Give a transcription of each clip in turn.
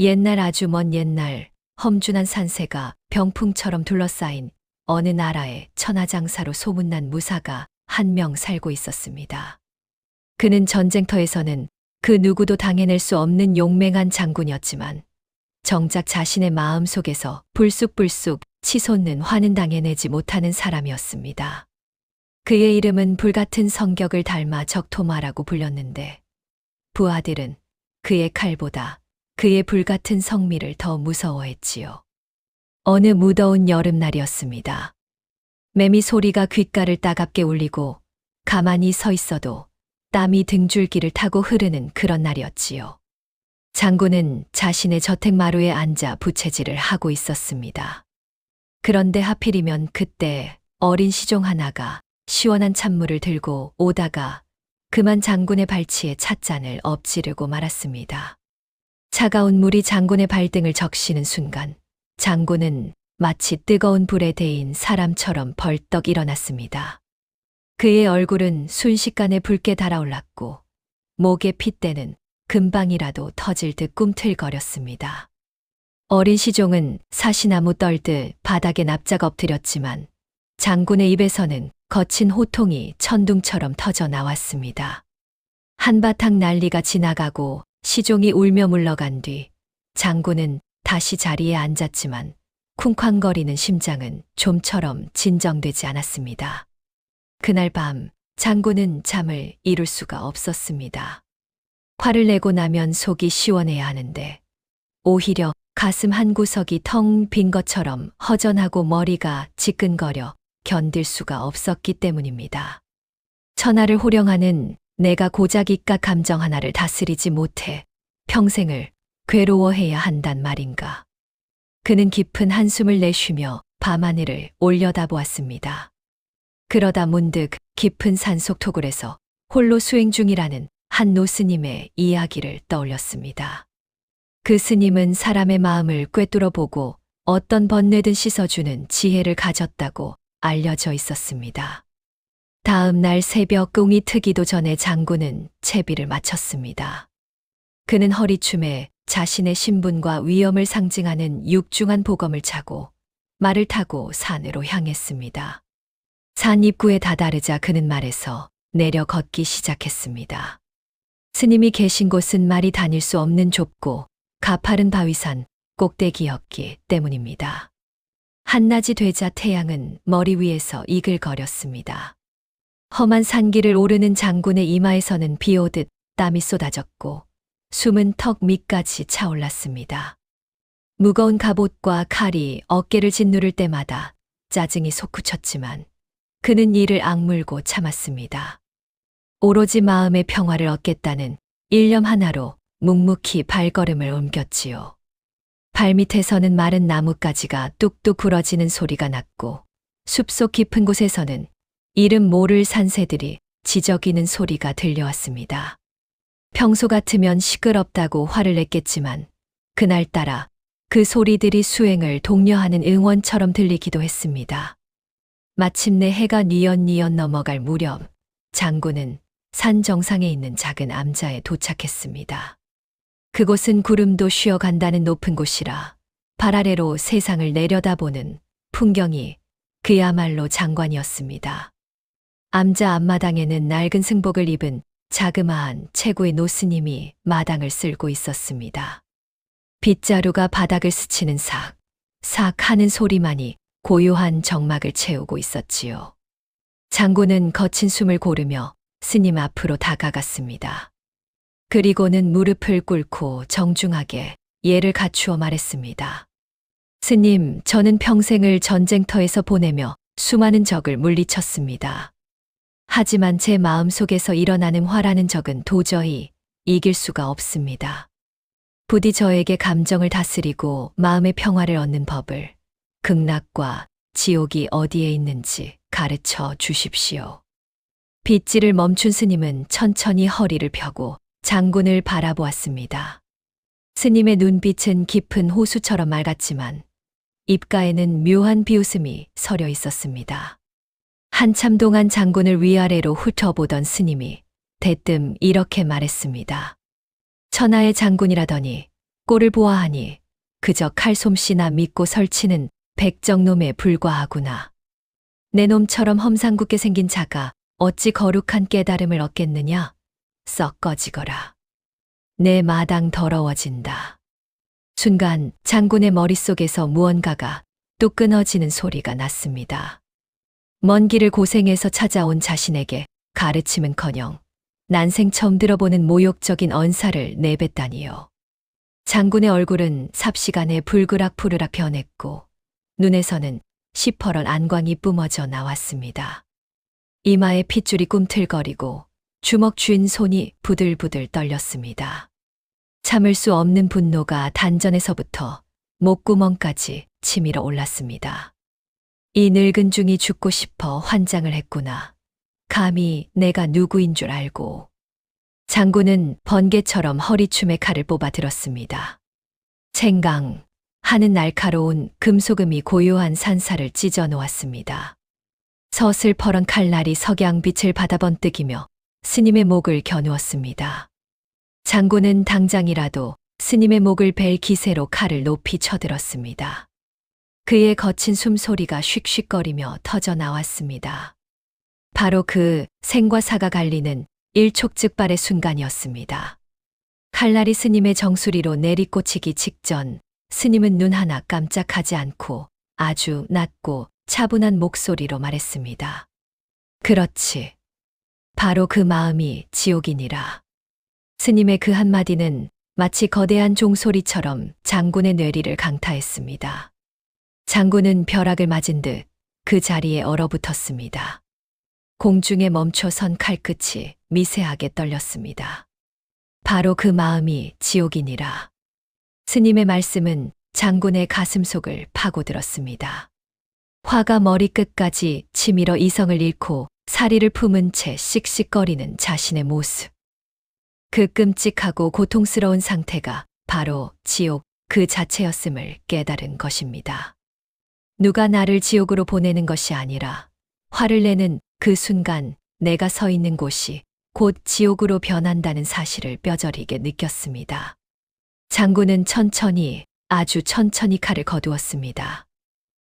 옛날 아주 먼 옛날 험준한 산세가 병풍처럼 둘러싸인 어느 나라의 천하장사로 소문난 무사가 한 명 살고 있었습니다. 그는 전쟁터에서는 그 누구도 당해낼 수 없는 용맹한 장군이었지만 정작 자신의 마음 속에서 불쑥불쑥 치솟는 화는 당해내지 못하는 사람이었습니다. 그의 이름은 불같은 성격을 닮아 적토마라고 불렸는데 부하들은 그의 칼보다 그의 불같은 성미를 더 무서워했지요. 어느 무더운 여름날이었습니다. 매미 소리가 귓가를 따갑게 울리고 가만히 서 있어도 땀이 등줄기를 타고 흐르는 그런 날이었지요. 장군은 자신의 저택 마루에 앉아 부채질을 하고 있었습니다. 그런데 하필이면 그때 어린 시종 하나가 시원한 찬물을 들고 오다가 그만 장군의 발치에 찻잔을 엎지르고 말았습니다. 차가운 물이 장군의 발등을 적시는 순간 장군은 마치 뜨거운 불에 데인 사람처럼 벌떡 일어났습니다. 그의 얼굴은 순식간에 붉게 달아올랐고 목의 핏대는 금방이라도 터질 듯 꿈틀거렸습니다. 어린 시종은 사시나무 떨듯 바닥에 납작 엎드렸지만 장군의 입에서는 거친 호통이 천둥처럼 터져 나왔습니다. 한바탕 난리가 지나가고 시종이 울며 물러간 뒤 장군은 다시 자리에 앉았지만 쿵쾅거리는 심장은 좀처럼 진정되지 않았습니다. 그날 밤 장군은 잠을 이룰 수가 없었습니다. 화를 내고 나면 속이 시원해야 하는데 오히려 가슴 한 구석이 텅 빈 것처럼 허전하고 머리가 지끈거려 견딜 수가 없었기 때문입니다. 천하를 호령하는 내가 고작 이깟 감정 하나를 다스리지 못해 평생을 괴로워해야 한단 말인가. 그는 깊은 한숨을 내쉬며 밤하늘을 올려다보았습니다. 그러다 문득 깊은 산속 토굴에서 홀로 수행 중이라는 한 노스님의 이야기를 떠올렸습니다. 그 스님은 사람의 마음을 꿰뚫어 보고 어떤 번뇌든 씻어주는 지혜를 가졌다고 알려져 있었습니다. 다음 날 새벽 꽁이 트기도 전에 장군은 채비를 마쳤습니다. 그는 허리춤에 자신의 신분과 위엄을 상징하는 육중한 보검을 차고 말을 타고 산으로 향했습니다. 산 입구에 다다르자 그는 말에서 내려 걷기 시작했습니다. 스님이 계신 곳은 말이 다닐 수 없는 좁고 가파른 바위산 꼭대기였기 때문입니다. 한낮이 되자 태양은 머리 위에서 이글거렸습니다. 험한 산길을 오르는 장군의 이마에서는 비 오듯 땀이 쏟아졌고 숨은 턱 밑까지 차올랐습니다. 무거운 갑옷과 칼이 어깨를 짓누를 때마다 짜증이 솟구쳤지만 그는 이를 악물고 참았습니다. 오로지 마음의 평화를 얻겠다는 일념 하나로 묵묵히 발걸음을 옮겼지요. 발밑에서는 마른 나뭇가지가 뚝뚝 부러지는 소리가 났고 숲속 깊은 곳에서는 이름 모를 산새들이 지저귀는 소리가 들려왔습니다. 평소 같으면 시끄럽다고 화를 냈겠지만 그날따라 그 소리들이 수행을 독려하는 응원처럼 들리기도 했습니다. 마침내 해가 뉘엿뉘엿 넘어갈 무렵 장군은 산 정상에 있는 작은 암자에 도착했습니다. 그곳은 구름도 쉬어간다는 높은 곳이라 발 아래로 세상을 내려다보는 풍경이 그야말로 장관이었습니다. 암자 앞마당에는 낡은 승복을 입은 자그마한 최고의 노스님이 마당을 쓸고 있었습니다. 빗자루가 바닥을 스치는 삭, 삭 하는 소리만이 고요한 정막을 채우고 있었지요. 장군은 거친 숨을 고르며 스님 앞으로 다가갔습니다. 그리고는 무릎을 꿇고 정중하게 예를 갖추어 말했습니다. 스님, 저는 평생을 전쟁터에서 보내며 수많은 적을 물리쳤습니다. 하지만 제 마음 속에서 일어나는 화라는 적은 도저히 이길 수가 없습니다. 부디 저에게 감정을 다스리고 마음의 평화를 얻는 법을 극락과 지옥이 어디에 있는지 가르쳐 주십시오. 빗질을 멈춘 스님은 천천히 허리를 펴고 장군을 바라보았습니다. 스님의 눈빛은 깊은 호수처럼 맑았지만 입가에는 묘한 비웃음이 서려 있었습니다. 한참 동안 장군을 위아래로 훑어보던 스님이 대뜸 이렇게 말했습니다. 천하의 장군이라더니 꼴을 보아하니 그저 칼솜씨나 믿고 설치는 백정놈에 불과하구나. 내 놈처럼 험상궂게 생긴 자가 어찌 거룩한 깨달음을 얻겠느냐? 썩 꺼지거라. 내 마당 더러워진다. 순간 장군의 머릿속에서 무언가가 또 끊어지는 소리가 났습니다. 먼 길을 고생해서 찾아온 자신에게 가르침은커녕 난생 처음 들어보는 모욕적인 언사를 내뱉다니요. 장군의 얼굴은 삽시간에 불그락 푸르락 변했고 눈에서는 시퍼런 안광이 뿜어져 나왔습니다. 이마에 핏줄이 꿈틀거리고 주먹 쥔 손이 부들부들 떨렸습니다. 참을 수 없는 분노가 단전에서부터 목구멍까지 치밀어 올랐습니다. 이 늙은 중이 죽고 싶어 환장을 했구나. 감히 내가 누구인 줄 알고. 장군은 번개처럼 허리춤에 칼을 뽑아 들었습니다. 챙강 하는 날카로운 금소금이 고요한 산사를 찢어 놓았습니다. 서슬퍼런 칼날이 석양빛을 받아 번뜩이며 스님의 목을 겨누었습니다. 장군은 당장이라도 스님의 목을 벨 기세로 칼을 높이 쳐들었습니다. 그의 거친 숨소리가 슉슉거리며 터져 나왔습니다. 바로 그 생과 사가 갈리는 일촉즉발의 순간이었습니다. 칼날이 스님의 정수리로 내리꽂히기 직전 스님은 눈 하나 깜짝하지 않고 아주 낮고 차분한 목소리로 말했습니다. 그렇지. 바로 그 마음이 지옥이니라. 스님의 그 한마디는 마치 거대한 종소리처럼 장군의 뇌리를 강타했습니다. 장군은 벼락을 맞은 듯 그 자리에 얼어붙었습니다. 공중에 멈춰 선 칼끝이 미세하게 떨렸습니다. 바로 그 마음이 지옥이니라. 스님의 말씀은 장군의 가슴 속을 파고들었습니다. 화가 머리끝까지 치밀어 이성을 잃고 사리를 품은 채 씩씩거리는 자신의 모습. 그 끔찍하고 고통스러운 상태가 바로 지옥 그 자체였음을 깨달은 것입니다. 누가 나를 지옥으로 보내는 것이 아니라 화를 내는 그 순간 내가 서 있는 곳이 곧 지옥으로 변한다는 사실을 뼈저리게 느꼈습니다. 장군은 천천히 아주 천천히 칼을 거두었습니다.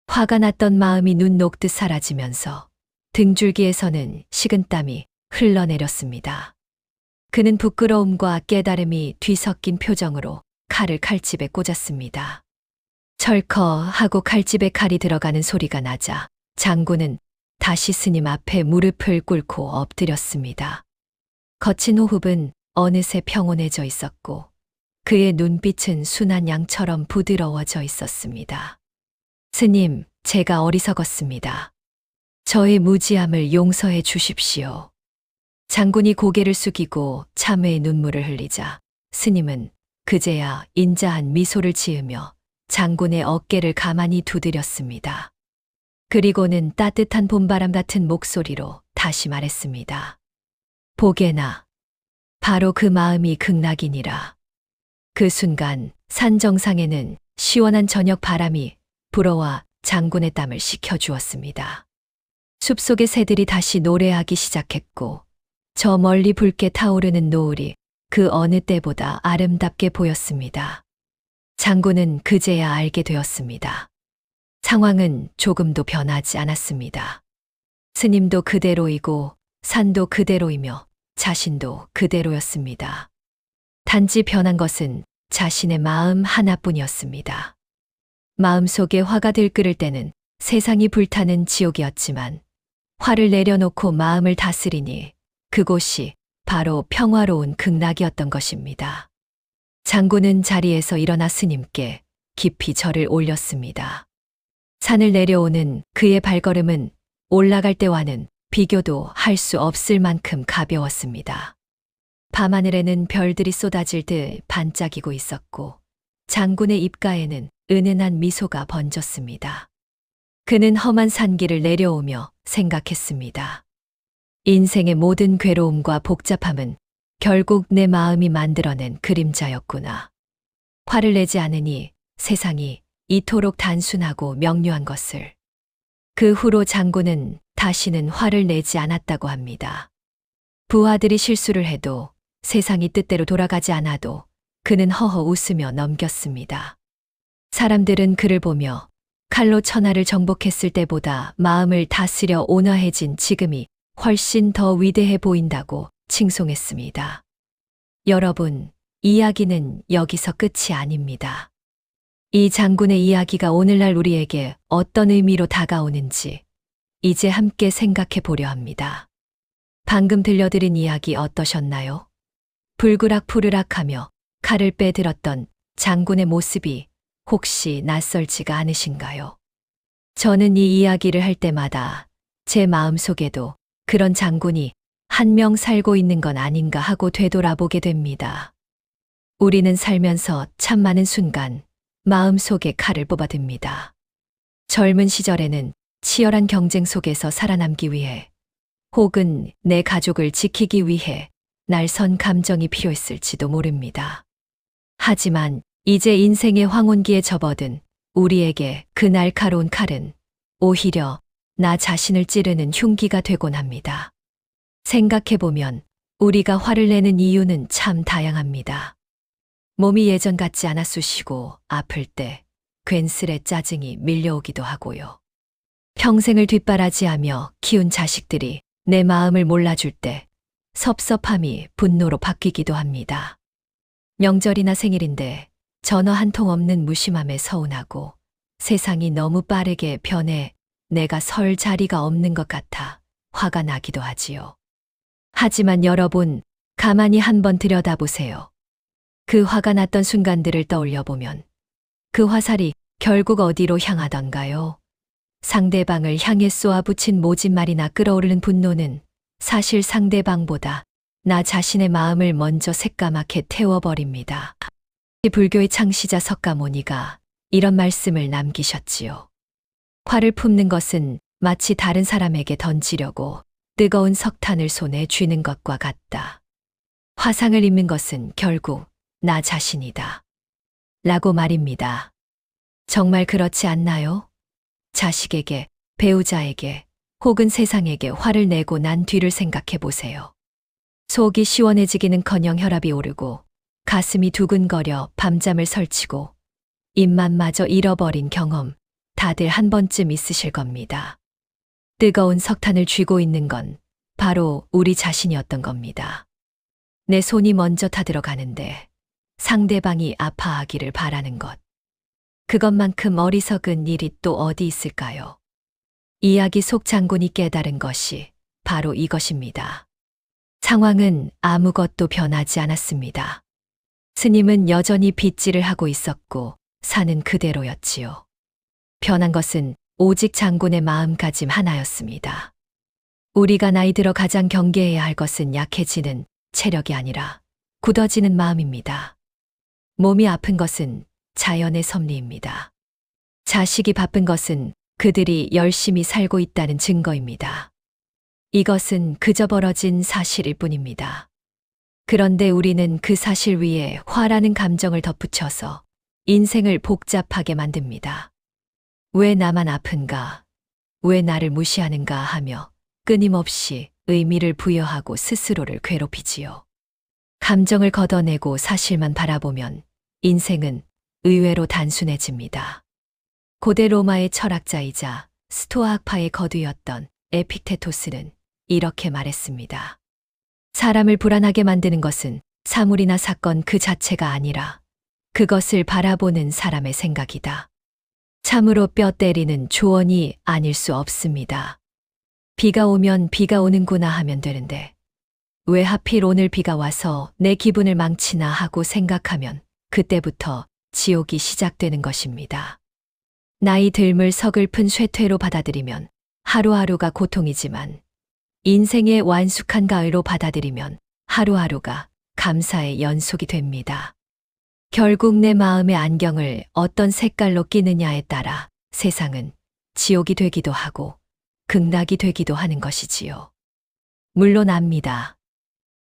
화가 났던 마음이 눈 녹듯 사라지면서 등줄기에서는 식은땀이 흘러내렸습니다. 그는 부끄러움과 깨달음이 뒤섞인 표정으로 칼을 칼집에 꽂았습니다. 철커 하고 칼집에 칼이 들어가는 소리가 나자 장군은 다시 스님 앞에 무릎을 꿇고 엎드렸습니다. 거친 호흡은 어느새 평온해져 있었고 그의 눈빛은 순한 양처럼 부드러워져 있었습니다. 스님, 제가 어리석었습니다. 저의 무지함을 용서해 주십시오. 장군이 고개를 숙이고 참회의 눈물을 흘리자 스님은 그제야 인자한 미소를 지으며 장군의 어깨를 가만히 두드렸습니다. 그리고는 따뜻한 봄바람 같은 목소리로 다시 말했습니다. 보게나. 바로 그 마음이 극락이니라. 그 순간 산 정상에는 시원한 저녁 바람이 불어와 장군의 땀을 식혀주었습니다. 숲속의 새들이 다시 노래하기 시작했고 저 멀리 붉게 타오르는 노을이 그 어느 때보다 아름답게 보였습니다. 장군은 그제야 알게 되었습니다. 상황은 조금도 변하지 않았습니다. 스님도 그대로이고 산도 그대로이며 자신도 그대로였습니다. 단지 변한 것은 자신의 마음 하나뿐이었습니다. 마음속에 화가 들끓을 때는 세상이 불타는 지옥이었지만 화를 내려놓고 마음을 다스리니 그곳이 바로 평화로운 극락이었던 것입니다. 장군은 자리에서 일어나 스님께 깊이 절을 올렸습니다. 산을 내려오는 그의 발걸음은 올라갈 때와는 비교도 할 수 없을 만큼 가벼웠습니다. 밤하늘에는 별들이 쏟아질 듯 반짝이고 있었고 장군의 입가에는 은은한 미소가 번졌습니다. 그는 험한 산길을 내려오며 생각했습니다. 인생의 모든 괴로움과 복잡함은 결국 내 마음이 만들어낸 그림자였구나. 화를 내지 않으니 세상이 이토록 단순하고 명료한 것을. 그 후로 장군은 다시는 화를 내지 않았다고 합니다. 부하들이 실수를 해도 세상이 뜻대로 돌아가지 않아도 그는 허허 웃으며 넘겼습니다. 사람들은 그를 보며 칼로 천하를 정복했을 때보다 마음을 다스려 온화해진 지금이 훨씬 더 위대해 보인다고 칭송했습니다. 여러분, 이야기는 여기서 끝이 아닙니다. 이 장군의 이야기가 오늘날 우리에게 어떤 의미로 다가오는지 이제 함께 생각해 보려 합니다. 방금 들려드린 이야기 어떠셨나요? 불그락 푸르락 하며 칼을 빼들었던 장군의 모습이 혹시 낯설지가 않으신가요? 저는 이 이야기를 할 때마다 제 마음 속에도 그런 장군이 한 명 살고 있는 건 아닌가 하고 되돌아보게 됩니다. 우리는 살면서 참 많은 순간 마음 속에 칼을 뽑아듭니다. 젊은 시절에는 치열한 경쟁 속에서 살아남기 위해 혹은 내 가족을 지키기 위해 날선 감정이 필요했을지도 모릅니다. 하지만 이제 인생의 황혼기에 접어든 우리에게 그 날카로운 칼은 오히려 나 자신을 찌르는 흉기가 되곤 합니다. 생각해보면 우리가 화를 내는 이유는 참 다양합니다. 몸이 예전 같지 않아 쑤시고 아플 때 괜스레 짜증이 밀려오기도 하고요. 평생을 뒷바라지하며 키운 자식들이 내 마음을 몰라줄 때 섭섭함이 분노로 바뀌기도 합니다. 명절이나 생일인데 전화 한 통 없는 무심함에 서운하고 세상이 너무 빠르게 변해 내가 설 자리가 없는 것 같아 화가 나기도 하지요. 하지만 여러분, 가만히 한번 들여다보세요. 그 화가 났던 순간들을 떠올려 보면 그 화살이 결국 어디로 향하던가요? 상대방을 향해 쏘아 붙인 모진말이나 끌어오르는 분노는 사실 상대방보다 나 자신의 마음을 먼저 새까맣게 태워버립니다. 이 불교의 창시자 석가모니가 이런 말씀을 남기셨지요. 화를 품는 것은 마치 다른 사람에게 던지려고 뜨거운 석탄을 손에 쥐는 것과 같다. 화상을 입는 것은 결국 나 자신이다. 라고 말입니다. 정말 그렇지 않나요? 자식에게, 배우자에게, 혹은 세상에게 화를 내고 난 뒤를 생각해 보세요. 속이 시원해지기는 커녕 혈압이 오르고 가슴이 두근거려 밤잠을 설치고 입맛마저 잃어버린 경험 다들 한 번쯤 있으실 겁니다. 뜨거운 석탄을 쥐고 있는 건 바로 우리 자신이었던 겁니다. 내 손이 먼저 타들어가는데 상대방이 아파하기를 바라는 것. 그것만큼 어리석은 일이 또 어디 있을까요? 이야기 속 장군이 깨달은 것이 바로 이것입니다. 상황은 아무것도 변하지 않았습니다. 스님은 여전히 빗질을 하고 있었고 사는 그대로였지요. 변한 것은 오직 장군의 마음가짐 하나였습니다. 우리가 나이 들어 가장 경계해야 할 것은 약해지는 체력이 아니라 굳어지는 마음입니다. 몸이 아픈 것은 자연의 섭리입니다. 자식이 바쁜 것은 그들이 열심히 살고 있다는 증거입니다. 이것은 그저 벌어진 사실일 뿐입니다. 그런데 우리는 그 사실 위에 화라는 감정을 덧붙여서 인생을 복잡하게 만듭니다. 왜 나만 아픈가? 왜 나를 무시하는가 하며 끊임없이 의미를 부여하고 스스로를 괴롭히지요. 감정을 걷어내고 사실만 바라보면 인생은 의외로 단순해집니다. 고대 로마의 철학자이자 스토아 학파의 거두였던 에픽테토스는 이렇게 말했습니다. 사람을 불안하게 만드는 것은 사물이나 사건 그 자체가 아니라 그것을 바라보는 사람의 생각이다. 참으로 뼈 때리는 조언이 아닐 수 없습니다. 비가 오면 비가 오는구나 하면 되는데 왜 하필 오늘 비가 와서 내 기분을 망치나 하고 생각하면 그때부터 지옥이 시작되는 것입니다. 나이 들물 서글픈 쇠퇴로 받아들이면 하루하루가 고통이지만 인생의 완숙한 가을로 받아들이면 하루하루가 감사의 연속이 됩니다. 결국 내 마음의 안경을 어떤 색깔로 끼느냐에 따라 세상은 지옥이 되기도 하고 극락이 되기도 하는 것이지요. 물론 압니다.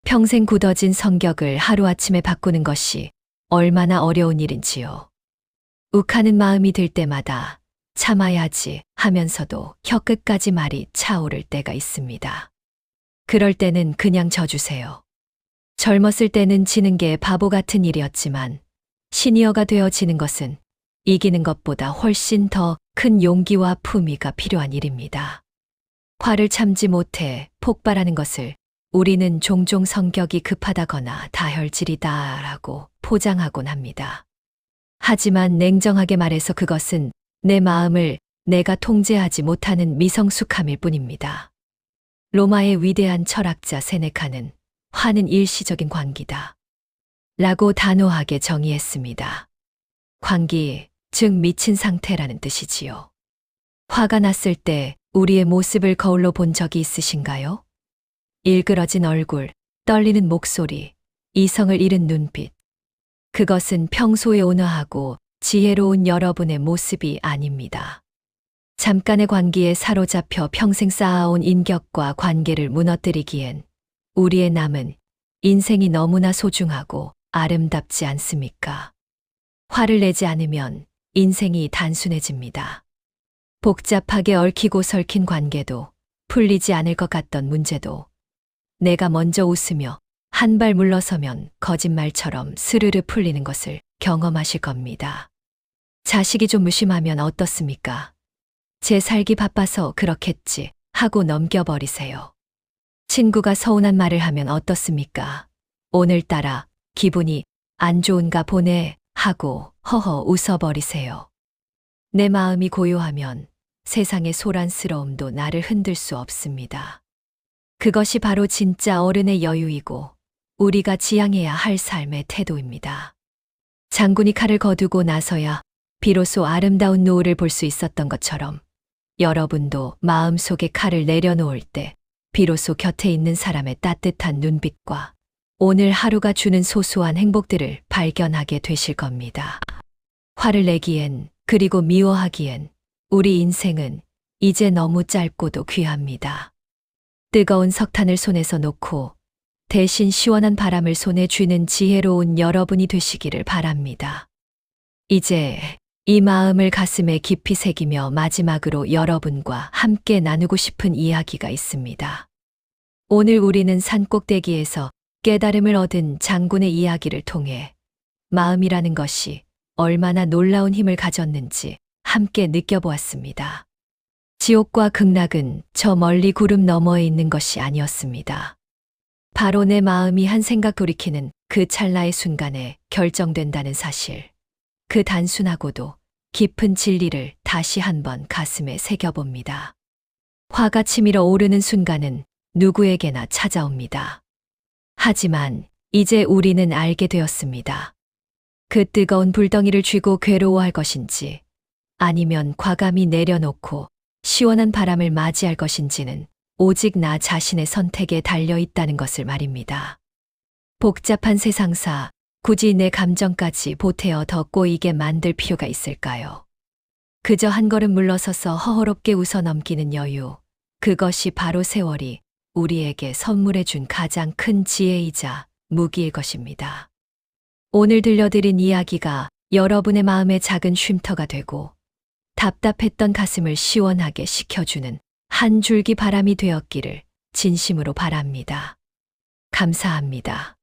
평생 굳어진 성격을 하루아침에 바꾸는 것이 얼마나 어려운 일인지요. 욱하는 마음이 들 때마다 참아야지 하면서도 혀끝까지 말이 차오를 때가 있습니다. 그럴 때는 그냥 져주세요. 젊었을 때는 지는 게 바보 같은 일이었지만 시니어가 되어지는 것은 이기는 것보다 훨씬 더 큰 용기와 품위가 필요한 일입니다. 화를 참지 못해 폭발하는 것을 우리는 종종 성격이 급하다거나 다혈질이다 라고 포장하곤 합니다. 하지만 냉정하게 말해서 그것은 내 마음을 내가 통제하지 못하는 미성숙함일 뿐입니다. 로마의 위대한 철학자 세네카는 화는 일시적인 광기다. 라고 단호하게 정의했습니다. 광기, 즉 미친 상태라는 뜻이지요. 화가 났을 때 우리의 모습을 거울로 본 적이 있으신가요? 일그러진 얼굴, 떨리는 목소리, 이성을 잃은 눈빛. 그것은 평소에 온화하고 지혜로운 여러분의 모습이 아닙니다. 잠깐의 관계에 사로잡혀 평생 쌓아온 인격과 관계를 무너뜨리기엔 우리의 남은 인생이 너무나 소중하고 아름답지 않습니까? 화를 내지 않으면 인생이 단순해집니다. 복잡하게 얽히고 설킨 관계도 풀리지 않을 것 같던 문제도 내가 먼저 웃으며 한 발 물러서면 거짓말처럼 스르르 풀리는 것을 경험하실 겁니다. 자식이 좀 무심하면 어떻습니까? 제 살기 바빠서 그렇겠지 하고 넘겨버리세요. 친구가 서운한 말을 하면 어떻습니까? 오늘따라 기분이 안 좋은가 보네 하고 허허 웃어버리세요. 내 마음이 고요하면 세상의 소란스러움도 나를 흔들 수 없습니다. 그것이 바로 진짜 어른의 여유이고 우리가 지향해야 할 삶의 태도입니다. 장군이 칼을 거두고 나서야 비로소 아름다운 노을을 볼 수 있었던 것처럼 여러분도 마음속에 칼을 내려놓을 때 비로소 곁에 있는 사람의 따뜻한 눈빛과 오늘 하루가 주는 소소한 행복들을 발견하게 되실 겁니다. 화를 내기엔 그리고 미워하기엔 우리 인생은 이제 너무 짧고도 귀합니다. 뜨거운 석탄을 손에서 놓고 대신 시원한 바람을 손에 쥐는 지혜로운 여러분이 되시기를 바랍니다. 이제 이 마음을 가슴에 깊이 새기며 마지막으로 여러분과 함께 나누고 싶은 이야기가 있습니다. 오늘 우리는 산 꼭대기에서 깨달음을 얻은 장군의 이야기를 통해 마음이라는 것이 얼마나 놀라운 힘을 가졌는지 함께 느껴보았습니다. 지옥과 극락은 저 멀리 구름 너머에 있는 것이 아니었습니다. 바로 내 마음이 한 생각 돌이키는 그 찰나의 순간에 결정된다는 사실. 그 단순하고도 깊은 진리를 다시 한번 가슴에 새겨봅니다. 화가 치밀어 오르는 순간은 누구에게나 찾아옵니다. 하지만 이제 우리는 알게 되었습니다. 그 뜨거운 불덩이를 쥐고 괴로워할 것인지 아니면 과감히 내려놓고 시원한 바람을 맞이할 것인지는 오직 나 자신의 선택에 달려 있다는 것을 말입니다. 복잡한 세상사, 굳이 내 감정까지 보태어 더 꼬이게 만들 필요가 있을까요? 그저 한 걸음 물러서서 허허롭게 웃어 넘기는 여유, 그것이 바로 세월이 우리에게 선물해 준 가장 큰 지혜이자 무기일 것입니다. 오늘 들려드린 이야기가 여러분의 마음의 작은 쉼터가 되고 답답했던 가슴을 시원하게 식혀주는 한 줄기 바람이 되었기를 진심으로 바랍니다. 감사합니다.